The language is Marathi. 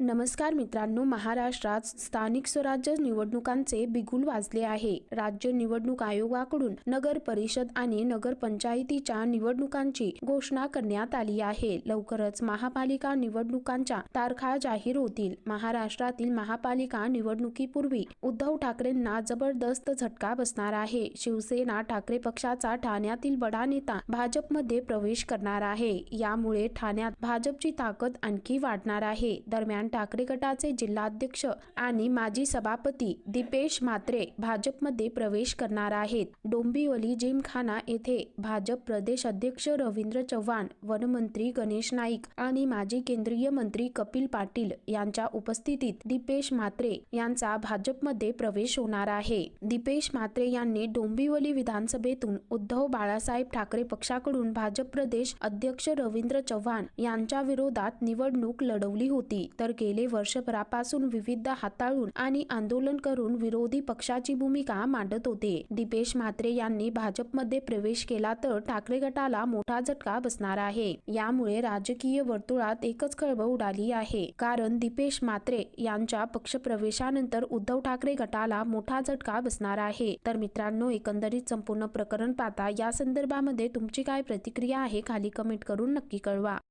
नमस्कार मित्रांनो महाराष्ट्रात स्थानिक स्वराज्य निवडणुकांचे बिगुल वाजले आहे. राज्य निवडणूक आयोगाकडून नगर परिषद आणि नगर पंचायतीच्या निवडणुकांची घोषणा करण्यात आली आहे. लवकरच महापालिका निवडणुकांच्या तारखा जाहीर होतील. महाराष्ट्रातील महापालिका निवडणुकीपूर्वी उद्धव ठाकरेंना जबरदस्त झटका बसणार आहे. शिवसेना ठाकरे पक्षाचा ठाण्यातील बडा नेता भाजपमध्ये प्रवेश करणार आहे. यामुळे ठाण्यात भाजपची ताकद आणखी वाढणार आहे. दरम्यान ठाकरे गटाचे जिल्हाध्यक्ष आणि माजी सभापती दीपेश म्हात्रे भाजपमध्ये प्रवेश करणार आहेत. डोंबिवली जिमखाना येथे भाजप प्रदेश अध्यक्ष रवींद्र चव्हाण वनमंत्री गणेश नाईक आणि माजी केंद्रीय मंत्री कपिल पाटील यांच्या उपस्थितीत दीपेश म्हात्रे यांचा भाजपमध्ये प्रवेश होणार आहे. दीपेश म्हात्रे यांनी डोंबिवली विधानसभेतून उद्धव बाळासाहेब ठाकरे पक्षाकडून भाजप प्रदेश अध्यक्ष रवींद्र चव्हाण यांच्या विरोधात निवडणूक लढवली होती. तर गेले वर्षभरापासून विविध हाताळून आणि आंदोलन करून विरोधी पक्षाची भूमिका मांडत होते. दीपेश म्हात्रे यांनी भाजपमध्ये प्रवेश केला तर ठाकरे गटाला मोठा झटका बसणार आहे. यामुळे राजकीय वर्तुळात एकच खळबळ उडाली आहे. कारण दीपेश म्हात्रे यांच्या पक्षप्रवेशानंतर उद्धव ठाकरे गटाला मोठा झटका बसणार आहे. तर मित्रांनो एकंदरीत संपूर्ण प्रकरण पाहता या संदर्भामध्ये तुमची काय प्रतिक्रिया आहे खाली कमेंट करून नक्की कळवा.